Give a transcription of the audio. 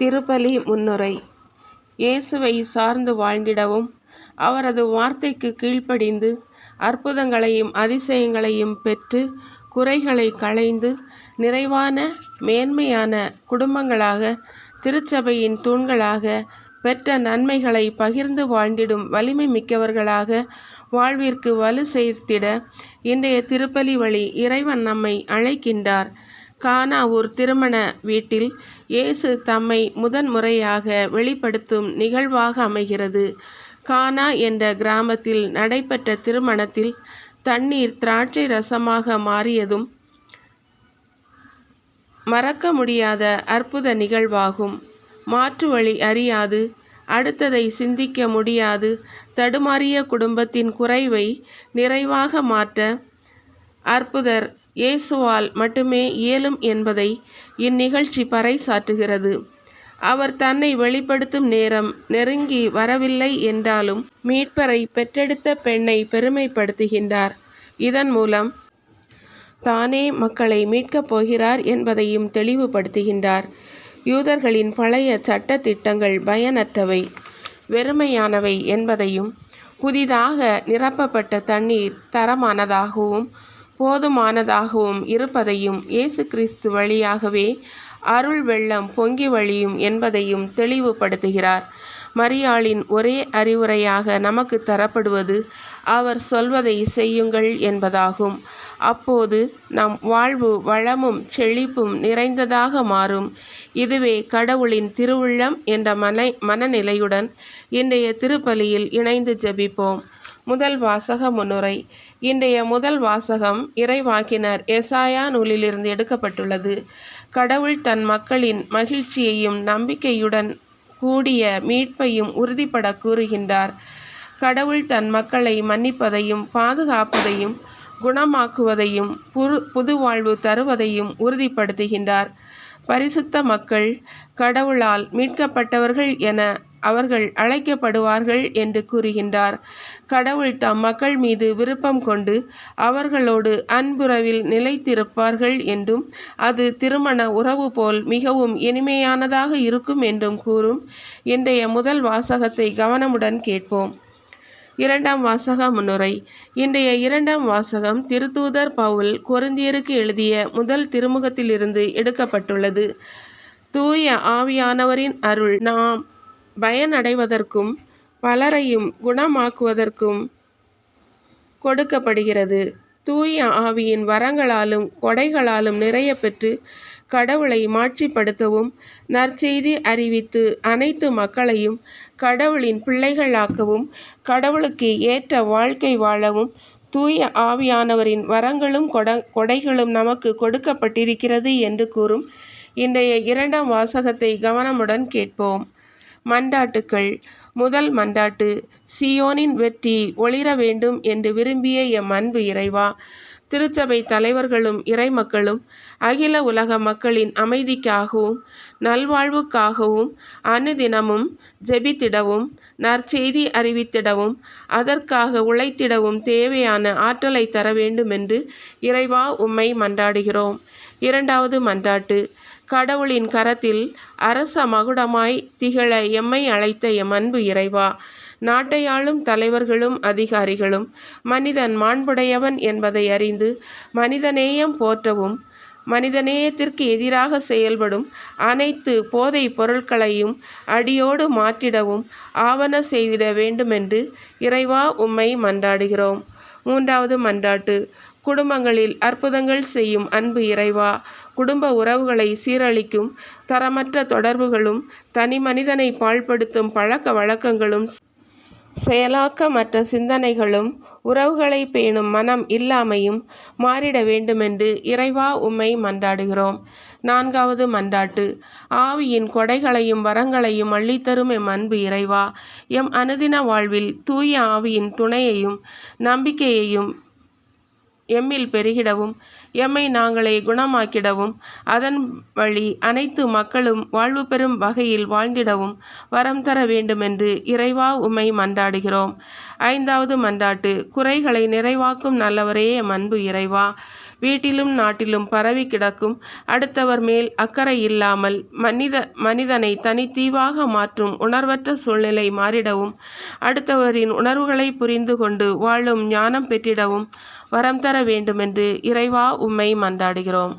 திருப்பலி முன்னுரை. இயேசுவை சார்ந்து வாழ்ந்திடவும் அவரது வார்த்தைக்கு கீழ்ப்படிந்து அற்புதங்களையும் அதிசயங்களையும் பெற்று குறைகளை களைந்து நிறைவான மேன்மையான குடும்பங்களாக திருச்சபையின் தூண்களாக பெற்ற நன்மைகளை பகிர்ந்து வாழ்ந்திடும் வலிமை மிக்கவர்களாக வாழ்விற்கு வலு சேர்த்திட இன்றைய திருப்பலி வழி இறைவன் நம்மை அழைக்கின்றார். கானா ஒரு திருமண வீட்டில் இயேசு தம்மை முதன்முறையாக வெளிப்படுத்தும் நிகழ்வாக அமைகிறது. கானா என்ற கிராமத்தில் நடைபெற்ற திருமணத்தில் தண்ணீர் திராட்சை ரசமாக மாறியதும் மறக்க முடியாத அற்புத நிகழ்வாகும். மாற்று வழி அறியாது அடுத்ததை சிந்திக்க முடியாது தடுமாறிய குடும்பத்தின் குறைவை நிறைவாக மாற்ற அற்புதர் இயேசுவால் மட்டுமே இயலும் என்பதை இந்நிகழ்ச்சி பறைசாற்றுகிறது அவர் தன்னை வெளிப்படுத்தும் நேரம் நெருங்கி வரவில்லை என்றாலும் மீட்பரை பெற்றெடுத்த பெண்ணை பெருமைப்படுத்துகின்றார். இதன் மூலம் தானே மக்களை மீட்கப் போகிறார் என்பதையும் தெளிவுபடுத்துகின்றார். யூதர்களின் பழைய சட்ட திட்டங்கள் பயனற்றவை வெறுமையானவை என்பதையும் புதிதாக நிரப்பப்பட்ட தண்ணீர் தரமானதாகவும் போதுமானதாகவும் இருப்பதையும் இயேசு கிறிஸ்து வழியாகவே அருள் வெள்ளம் பொங்கி வழியும் என்பதையும் தெளிவுபடுத்துகிறார். மரியாளின் ஒரே அறிவுரையாக நமக்கு தரப்படுவது அவர் சொல்வதை செய்யுங்கள் என்பதாகும். அப்போது நம் வாழ்வு வளமும் செழிப்பும் நிறைந்ததாக மாறும். இதுவே கடவுளின் திருவுள்ளம் என்ற மன மனநிலையுடன் இன்றைய திருப்பலியில் இணைந்து ஜெபிப்போம். முதல் வாசக முன்னுரை. இன்றைய முதல் வாசகம் இறைவாக்கினர் எசாயா நூலிலிருந்து எடுக்கப்பட்டுள்ளது. கடவுள் தன் மக்களின் மகிழ்ச்சியையும் நம்பிக்கையுடன் கூடிய மீட்பையும் உறுதிப்பட கூறுகின்றார். கடவுள் தன் மக்களை மன்னிப்பதையும் பாதுகாப்பதையும் குணமாக்குவதையும் புரு புது வாழ்வு தருவதையும் உறுதிப்படுத்துகின்றார். பரிசுத்த மக்கள் கடவுளால் மீட்கப்பட்டவர்கள் என அவர்கள் அழைக்கப்படுவார்கள் என்று கூறுகின்றார். கடவுள் தம் மக்கள் மீது விருப்பம் கொண்டு அவர்களோடு அன்புறவில் நிலைத்திருப்பார்கள் என்றும் அது திருமண உறவு போல் மிகவும் இனிமையானதாக இருக்கும் என்றும் கூறும். இன்றைய முதல் வாசகத்தை கவனமுடன் கேட்போம். இரண்டாம் வாசக முன்னுரை. இன்றைய இரண்டாம் வாசகம் திருத்தூதர் பவுல் கொருந்தியருக்கு எழுதிய முதல் திருமுகத்திலிருந்து எடுக்கப்பட்டுள்ளது. தூய ஆவியானவரின் அருள். நாம் பயனடைவதற்கும் பலரையும் குணமாக்குவதற்கும் கொடுக்கப்படுகிறது. தூய ஆவியின் வரங்களாலும் கொடைகளாலும் நிறைய பெற்று கடவுளை மாட்சிப்படுத்தவும் நற்செய்தி அறிவித்து அனைத்து மக்களையும் கடவுளின் பிள்ளைகளாக்கவும் கடவுளுக்கு ஏற்ற வாழ்க்கை வாழவும் தூய ஆவியானவரின் வரங்களும் கொட கொடைகளும் நமக்கு கொடுக்கப்பட்டிருக்கிறது என்று கூறும் இன்றைய இரண்டாம் வாசகத்தை கவனமுடன் கேட்போம். மண்டாட்டுக்கள். முதல் மண்டாட்டு சியோனின் வெற்றி ஒளிர வேண்டும் என்று விரும்பிய எம் அன்பு இறைவா. திருச்சபை தலைவர்களும் இறைமக்களும் அகில உலக மக்களின் அமைதிக்காகவும் நல்வாழ்வுக்காகவும் அனுதினமும் ஜெபித்திடவும் நற்செய்தி அறிவித்திடவும் அதற்காக உழைத்திடவும் தேவையான ஆற்றலை தர வேண்டுமென்று இறைவா உம்மை மன்றாடுகிறோம். இரண்டாவது மன்றாட்டு கடவுளின் கரத்தில் அரச மகுடமாய் திகழ எம்மை அழைத்த எம் அன்பு இறைவா. நாட்டையாளும் தலைவர்களும் அதிகாரிகளும் மனிதன் மாண்புடையவன் என்பதை அறிந்து மனிதநேயம் போற்றவும் மனிதநேயத்திற்கு எதிராக செயல்படும் அனைத்து போதை பொருட்களையும் அடியோடு மாற்றிடவும் ஆவண செய்திட வேண்டுமென்று இறைவா உம்மை மன்றாடுகிறோம். மூன்றாவது மன்றாட்டு குடும்பங்களில் அற்புதங்கள் செய்யும் அன்பு இறைவா. குடும்ப உறவுகளை சீரழிக்கும் தரமற்ற தொடர்புகளும் தனி மனிதனை பாழ்படுத்தும் பழக்க வழக்கங்களும் செயலாக்கமற்ற சிந்தனைகளும் உறவுகளை பேணும் மனம் இல்லாமையும் மாறிட வேண்டுமென்று இறைவா உம்மை மன்றாடுகிறோம். நான்காவது மன்றாட்டு ஆவியின் கொடைகளையும் வரங்களையும் அள்ளித்தரும் எம் அன்பு இறைவா. எம் அனுதின வாழ்வில் தூய ஆவியின் துணையையும் நம்பிக்கையையும் எம்மில் பெருகிடவும் எம்மை நாங்களே குணமாக்கிடவும் அதன் வழி அனைத்து மக்களும் வாழ்வு பெறும் வகையில் வாழ்ந்திடவும் வரம் தர வேண்டுமென்று இறைவா உம்மை மன்றாடுகிறோம். ஐந்தாவது மன்றாட்டு குறைகளை நிறைவாக்கும் நல்லவரே எம் அன்பு இறைவா. வீட்டிலும் நாட்டிலும் பரவி கிடக்கும். அடுத்தவர் மேல் அக்கறை இல்லாமல் மனித மனிதனை தனித்தீவாக மாற்றும் உணர்வற்ற சூழ்நிலை மாறிடவும். அடுத்தவரின் உணர்வுகளை புரிந்து கொண்டு வாழும் ஞானம் பெற்றிடவும் வரம் தர வேண்டுமென்று இறைவா உம்மை மன்றாடுகிறோம்.